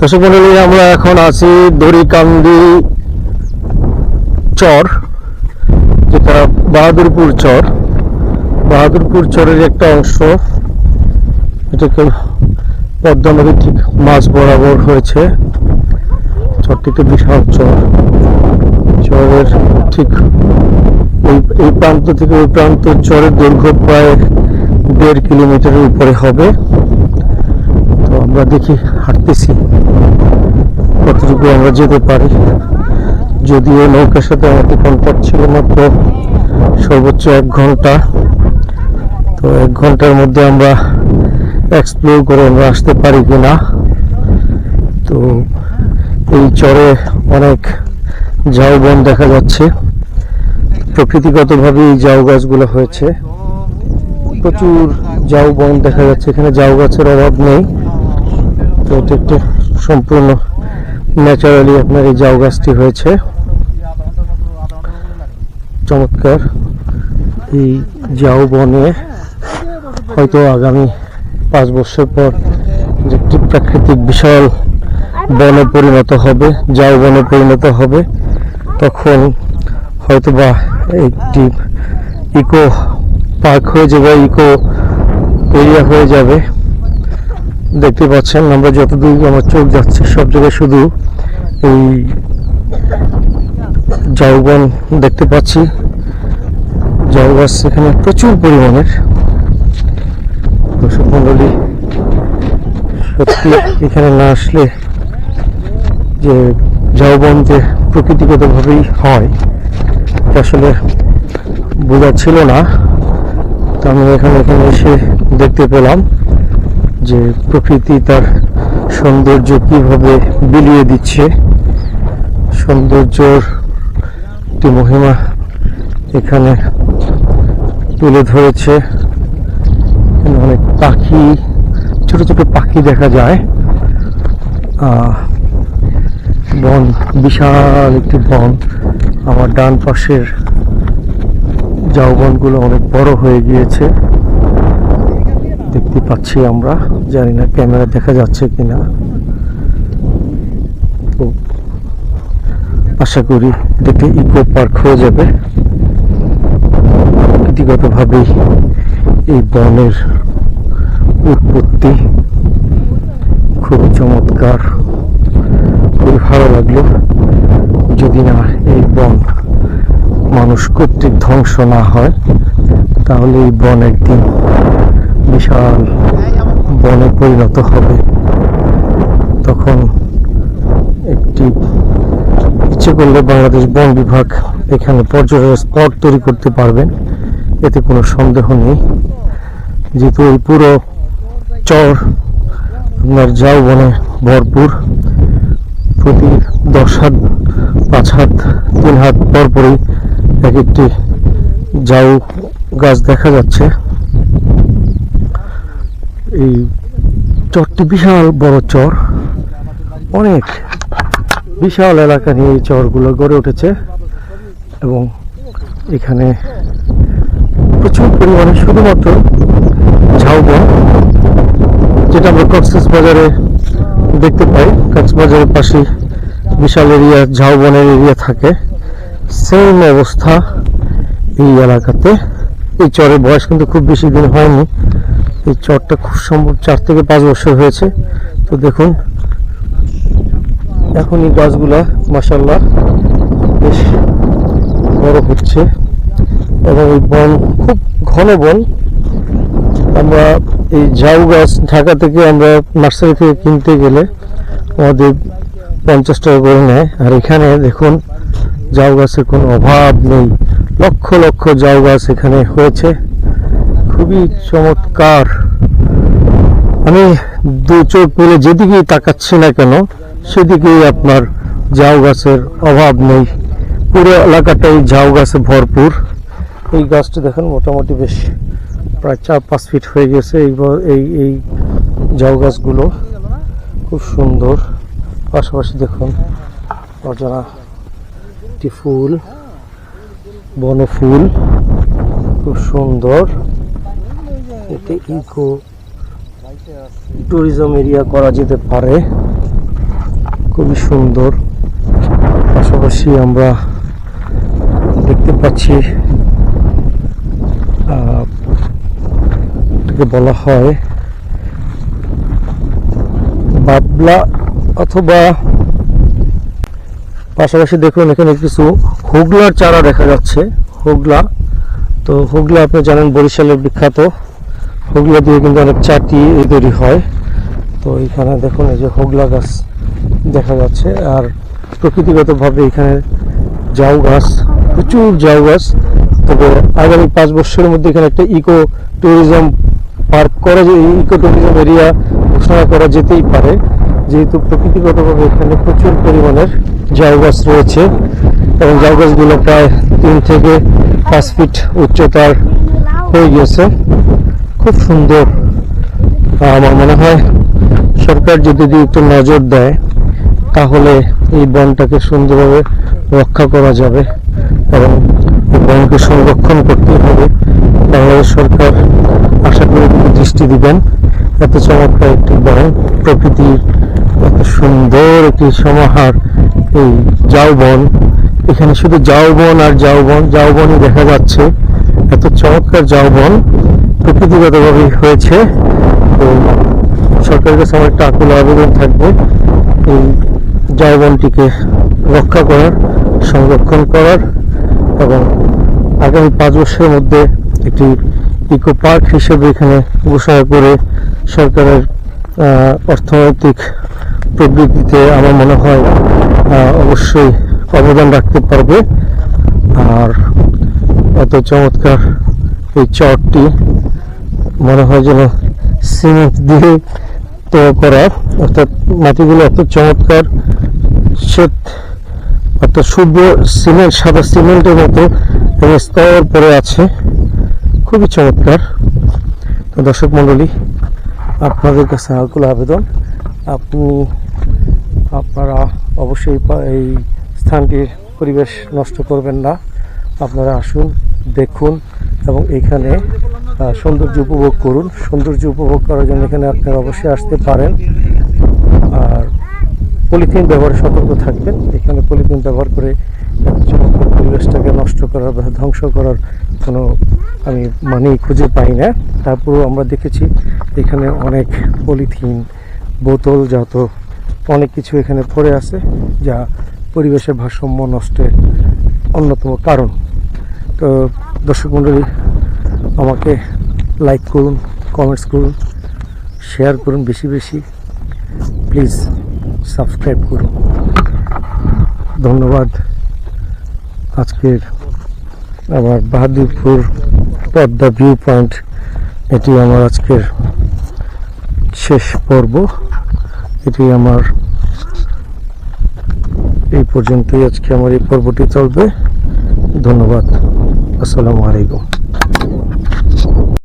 দর্শক মন্ডলী, আমরা এখন আছি দড়িকান্দি চর, যেটা বাহাদুরপুর চর। বাহাদুরপুর চরের একটা অংশ, এটাকে পদ্মা নদীর ঠিক মাঝ বরাবর হয়েছে। চরটিতে বিশাল চর। চরের ঠিক এই এই প্রান্ত থেকে ওই প্রান্ত চরের দৈর্ঘ্য প্রায় দেড় কিলোমিটারের উপরে হবে। আমরা দেখি, হাঁটতেছি। কতটুকু আমরা যেতে পারি? যদিও নৌকার সাথে আমাদের কন্ট্যাক্ট ছিল মাত্র সর্বোচ্চ এক ঘণ্টা। তো এক ঘণ্টার মধ্যে আমরা এক্সপ্লোর করে আমরা আসতে পারি কি না তো এই চরে অনেক ঝাউ বন দেখা যাচ্ছে। প্রকৃতিগতভাবে এই ঝাউ গাছগুলো হয়েছে। প্রচুর ঝাউ বন দেখা যাচ্ছে। এখানে ঝাউ গাছের অভাব নেই। একটা সম্পূর্ণ ন্যাচারালি আপনার এই ঝাউ গাছটি হয়েছে। চমৎকার এই ঝাউ বনে হয়তো আগামী পাঁচ বছর পর যে প্রাকৃতিক বিশাল বনে পরিণত হবে ঝাউ বনে পরিণত হবে, তখন হয়তো বা একটি ইকো পার্ক হয়ে যাবে, ইকো এরিয়া হয়ে যাবে। দেখতে পাচ্ছেন, আমরা যতদূর আমার চোখ যাচ্ছে, সব জায়গায় শুধু এই ঝাউবন দেখতে পাচ্ছি। ঝাউ গাছ এখানে প্রচুর পরিমাণের দর্শক মন্ডলী, সত্যি এখানে না আসলে যে ঝাউবন যে প্রকৃতিগতভাবেই হয় আসলে বোঝা ছিল না। তো আমি এখানে এখানে এসে দেখতে পেলাম। যে প্রকৃতি তার সৌন্দর্য কীভাবে বিলিয়ে দিচ্ছে, সৌন্দর্যর একটি মহিমা এখানে তুলে ধরেছে। অনেক পাখি, ছোট ছোট পাখি দেখা যায়। বন, বিশাল একটি বন। আমার ডান পাশের ঝাউবনগুলো অনেক বড় হয়ে গিয়েছে। দেখতে পাচ্ছি আমরা। জানি না ক্যামেরা দেখা যাচ্ছে কিনা। তো আশা করি এটাকে ইকো পার্ক হয়ে যাবে। প্রকৃতিগতভাবেই এই বনের উৎপত্তি খুব চমৎকার। খুবই ভালো লাগল। যদি না এই বন মানুষ কর্তৃক ধ্বংস না হয়, তাহলে এই বন একদিন বিশাল বনে পরিণত হবে। তখন একটি ইচ্ছে করলে বাংলাদেশ বন বিভাগ এখানে পর্যটন স্পট তৈরি করতে পারবেন এতে কোনো সন্দেহ নেই। যেহেতু এই পুরো চর আপনার যাও বনে ভরপুর, প্রতি দশ হাত, পাঁচ হাত, তিন হাত পর পরই এক একটি জাউ গাছ দেখা যাচ্ছে। এই চরটি বিশাল বড় চর। অনেক বিশাল এলাকা নিয়ে এই চরগুলো গড়ে উঠেছে এবং এখানে প্রচুর পরিমাণে শুধুমাত্র ঝাউবন, যেটা আমরা কক্সেস বাজারে দেখতে পাই। কক্সবাজারের পাশে বিশাল এরিয়া, ঝাউবনের এরিয়া থাকে। সেম অবস্থা এই এলাকাতে। এই চরের বয়স কিন্তু খুব বেশি দিন হয়নি। এই চরটা খুব সম্ভব চার থেকে পাঁচ বছর হয়েছে। তো দেখুন, এখন এই গাছগুলা মাসাল্লাহ বেশ বড় হচ্ছে। এবং এই বন খুব ঘন বন। আমরা এই ঝাউ গাছ ঢাকা থেকে আমরা নার্সারি থেকে কিনতে গেলে আমাদের পঞ্চাশ টাকা করে নেয়। আর এখানে দেখুন, ঝাউ গাছের কোনো অভাব নেই। লক্ষ লক্ষ ঝাউ গাছ এখানে হয়েছে। খুবই চমৎকার। আমি দু চোখ মেলে যেদিকেই তাকাচ্ছি না কেন, সেদিকেই আপনার ঝাউ গাছের অভাব নেই। পুরো এলাকাটাই ঝাউ গাছে ভরপুর। এই গাছটি দেখেন, মোটামুটি বেশ প্রায় চার পাঁচ ফিট হয়ে গেছে এই এই এই ঝাউ গাছগুলো। খুব সুন্দর। পাশাপাশি দেখুন, অজানা একটি ফুল, বনফুল। খুব সুন্দর। এতে ইকো ট্যুরিজম এরিয়া করা যেতে পারে। খুবই সুন্দর। পাশাপাশি আমরা দেখতে পাচ্ছি বলা হয় বাবলা অথবা পাশাপাশি দেখুন, এখানে কিছু হুগলার চারা দেখা যাচ্ছে, হুগলা। তো হুগলা আপনি জানেন বরিশালের বিখ্যাত হুগলা দিয়ে কিন্তু অনেক চাটি তৈরি হয়। তো এখানে দেখুন এই যে হুগলা গাছ দেখা যাচ্ছে। আর প্রকৃতিগতভাবে এখানে জাউ গাছ, প্রচুর জাউ গাছ। তবে আগামী পাঁচ বছরের মধ্যে এখানে একটা ইকো ট্যুরিজম পার্ক করা যে ইকো ট্যুরিজম এরিয়া ঘোষণা করা যেতেই পারে। যেহেতু প্রকৃতিগতভাবে এখানে প্রচুর পরিমাণের জাউ গাছ রয়েছে এবং জাউ গাছগুলো প্রায় তিন থেকে পাঁচ ফিট উচ্চতার হয়ে গেছে খুব সুন্দর আমার মনে হয় সরকার যদি একটু নজর দেয়, তাহলে এই বনটাকে সুন্দরভাবে রক্ষা করা যাবে এবং বনকে সংরক্ষণ করতে হবে। বাংলাদেশ সরকার আশা করি দৃষ্টি দিবেন। এত চমৎকার একটি বন, প্রকৃতির এত সুন্দর একটি সমাহার, এই জাউ বন। এখানে শুধু জাউ বন আর জাউ বন, জাউ বনই দেখা যাচ্ছে। এত চমৎকার জাউ বন প্রকৃতিগতভাবেই হয়েছে। তো সরকারের কাছে আমার একটা আকুল আবেদন থাকবে এই জয়বনটিকে রক্ষা করার, সংরক্ষণ করার এবং আগামী পাঁচ বছরের মধ্যে একটি ইকো পার্ক হিসেবে এখানে ঘোষণা করে সরকারের অর্থনৈতিক প্রবৃত্তিতে আমার মনে হয় অবশ্যই অবদান রাখতে পারবে। আর এত চমৎকার এই চরটি মনে হয় যেন সিমেন্ট দিয়ে তৈরি করা, অর্থাৎ মাটিগুলো এত চমৎকার, শ্বেত, অর্থাৎ শুভ্র সিমেন্ট, সাদা সিমেন্টের মতো স্তর পরে আছে। খুবই চমৎকার। তো দর্শক মণ্ডলী, আপনাদের কাছে আকুল আবেদন। আপনি, আপনারা অবশ্যই এই স্থানটির পরিবেশ নষ্ট করবেন না। আপনারা আসুন, দেখুন এবং এখানে সৌন্দর্য উপভোগ করুন। সৌন্দর্য উপভোগ করার জন্য এখানে আপনারা অবশ্যই আসতে পারেন। আর পলিথিন ব্যবহারে সতর্ক থাকবেন। এখানে পলিথিন ব্যবহার করে পরিবেশটাকে নষ্ট করার বা ধ্বংস করার কোনো আমি মানেই খুঁজে পাই না। তারপরেও আমরা দেখেছি এখানে অনেক পলিথিন বোতল যত অনেক কিছু এখানে পড়ে আছে, যা পরিবেশের ভারসাম্য নষ্টের অন্যতম কারণ। তো দর্শক মণ্ডলী আমাকে লাইক করুন কমেন্টস করুন শেয়ার করুন বেশি বেশি। প্লিজ সাবস্ক্রাইব করুন। ধন্যবাদ। আজকের আমার বাহাদুরপুর পদ্মা ভিউ পয়েন্ট, এটি আমার আজকের শেষ পর্ব। এটি আমার এই পর্যন্তই আজকে আমার এই পর্বটি চলবে। ধন্যবাদ। আসসালামু আলাইকুম।